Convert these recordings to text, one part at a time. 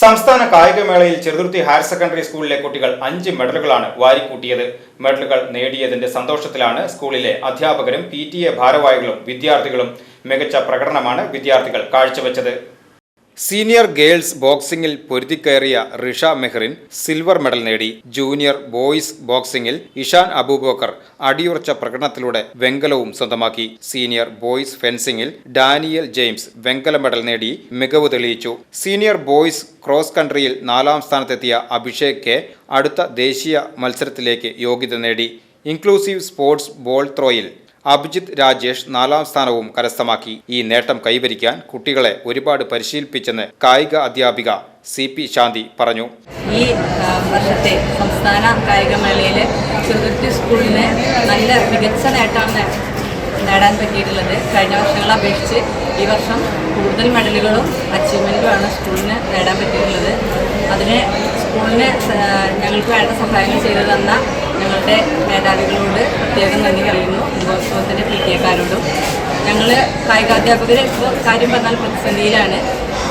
സംസ്ഥാന കായികമേളയിൽ Cheruthuruthy higher secondary സ്കൂളിലെ കുട്ടികൾ അഞ്ച് മെഡലുകളാണ് വാരിക്കൂട്ടിയത്. മെഡലുകൾ നേടിയതിന്റെ സന്തോഷത്തിലാണ് സ്കൂളിലെ അധ്യാപകരും പി ടി എ ഭാരവാഹികളും വിദ്യാർത്ഥികളും മികച്ച പ്രകടനമാണ് വിദ്യാർത്ഥികൾ കാഴ്ചവെച്ചത്. സീനിയർ ഗേൾസ് ബോക്സിംഗിൽ പൊരുതിക്കയറിയ റിഷ മെഹ്റിൻ സിൽവർ മെഡൽ നേടി. ജൂനിയർ ബോയ്സ് ബോക്സിംഗിൽ ഇഷാൻ അബൂബക്കർ അടിയുറച്ച പ്രകടനത്തിലൂടെ വെങ്കലവും സ്വന്തമാക്കി. സീനിയർ ബോയ്സ് ഫെൻസിംഗിൽ ഡാനിയൽ ജെയിംസ് വെങ്കല മെഡൽ നേടി മികവ് തെളിയിച്ചു. സീനിയർ ബോയ്സ് ക്രോസ് കൺട്രിയിൽ നാലാം സ്ഥാനത്തെത്തിയ അഭിഷേക് കെ അടുത്ത ദേശീയ മത്സരത്തിലേക്ക് യോഗ്യത നേടി. ഇൻക്ലൂസീവ് സ്പോർട്സ് ബോൾ ത്രോയിൽ അഭിജിത്ത് രാജേഷ് നാലാം സ്ഥാനവും കരസ്ഥമാക്കി. ഈ നേട്ടം കൈവരിക്കാൻ കുട്ടികളെ ഒരുപാട് പരിശീലിപ്പിച്ചെന്ന് കായിക അധ്യാപിക സി പി ശാന്തി പറഞ്ഞു. ഈ വർഷത്തെ സംസ്ഥാന കായികമേളയിൽ ചെറുതുരുത്തി സ്കൂളിന് നല്ല മികച്ച നേട്ടമാണ് നേടാൻ പറ്റിയിട്ടുള്ളത്. കഴിഞ്ഞ വർഷങ്ങളെ അപേക്ഷിച്ച് ഈ വർഷം കൂടുതൽ മെഡലുകളും അച്ചീവ്മെന്റുമാണ് സ്കൂളിന് നേടാൻ പറ്റിയിട്ടുള്ളത്. അതിന് സ്കൂളിന് ഞങ്ങൾക്ക് വേണ്ട സഹായങ്ങൾ ചെയ്തു തന്ന ഞങ്ങളുടെ മേധാവികളോട് പ്രത്യേകം നന്ദി പറയുന്നു. ഉത്സവത്തിന്റെ പി ടി എക്കാരോടും ഞങ്ങൾ കായികാധ്യാപകർ ഇപ്പോൾ കാര്യം പറഞ്ഞാൽ പ്രതിസന്ധിയിലാണ്.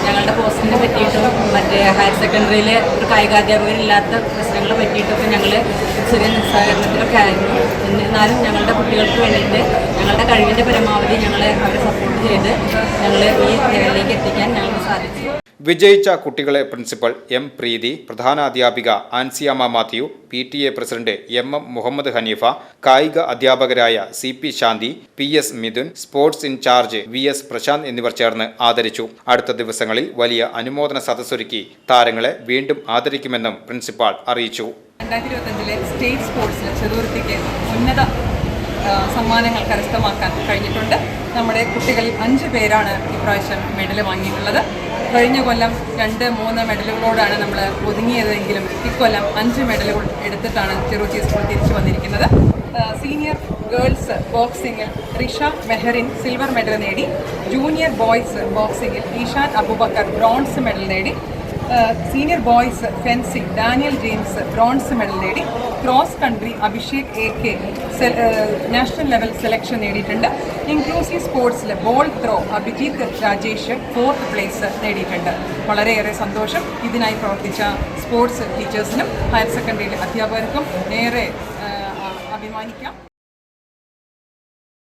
ഞങ്ങളുടെ പോസ്റ്റിനെ പറ്റിയിട്ടും മറ്റേ ഹയർ സെക്കൻഡറിയിലെ ഒരു കായികാധ്യാപകരില്ലാത്ത പ്രശ്നങ്ങളെ പറ്റിയിട്ടൊക്കെ ഞങ്ങൾ ചെറിയ നിസ്സഹകരണത്തിലൊക്കെ ആയിരുന്നു. എന്നിരുന്നാലും ഞങ്ങളുടെ കുട്ടികൾക്ക് വേണ്ടിയിട്ട് ഞങ്ങളുടെ കഴിവിന്റെ പരമാവധി ഞങ്ങളെ അവരെ സപ്പോർട്ട് ചെയ്ത് ഞങ്ങൾ ഈ ലെവലിലേക്ക് എത്തിക്കാൻ ഞങ്ങൾക്ക് സാധിച്ചു. വിജയിച്ച കുട്ടികളെ principal M Preethi പ്രധാനാധ്യാപിക Ansiyama Mathew P T A president M M Muhammad Haneefa കായിക അധ്യാപകരായ C P Shanthi P S Mithun sports incharge V S Prashanth എന്നിവർ ചേർന്ന് ആദരിച്ചു. അടുത്ത ദിവസങ്ങളിൽ വലിയ അനുമോദന സദസ്സൊരുക്കി താരങ്ങളെ വീണ്ടും ആദരിക്കുമെന്നും പ്രിൻസിപ്പാൾ അറിയിച്ചു. സ്റ്റേറ്റ് സ്പോർട്സിൽ ചെറുതുരുത്തിക്ക് ഉന്നത സമ്മാനങ്ങൾ കരസ്ഥമാക്കാൻ കഴിഞ്ഞിട്ടുണ്ട്. നമ്മുടെ കുട്ടികളിൽ അഞ്ച് പേരാണ് ഇപ്രാവശ്യം മെഡൽ വാങ്ങിയിട്ടുള്ളത്. കഴിഞ്ഞ കൊല്ലം രണ്ട് മൂന്ന് മെഡലുകളോടാണ് നമ്മൾ ഒതുങ്ങിയതെങ്കിലും ഇക്കൊല്ലം അഞ്ച് മെഡലുകൾ എടുത്തിട്ടാണ് ചെറുത്തി സ്കൂൾ തിരിച്ചു വന്നിരിക്കുന്നത്. സീനിയർ ഗേൾസ് ബോക്സിംഗിൽ റിഷ മെഹറിൻ സിൽവർ മെഡൽ നേടി. ജൂനിയർ ബോയ്സ് ബോക്സിംഗിൽ ഈഷാൻ അബുബക്കർ ബ്രോൺസ് മെഡൽ നേടി. Senior boys fencing Daniel James bronze medal നേടി. Cross country Abhishek A K national level selection നേടിയിട്ടുണ്ട്. ഇൻക്ലൂസീവ് സ്പോർട്സിൽ ball throw Abhijith Rajesh fourth place നേടിയിട്ടുണ്ട്. വളരെയേറെ സന്തോഷം. ഇതിനായി പ്രവർത്തിച്ച സ്പോർട്സ് ടീച്ചേഴ്സിനും ഹയർ സെക്കൻഡറിയിലെ അധ്യാപകർക്കും ഏറെ അഭിമാനിക്കാം.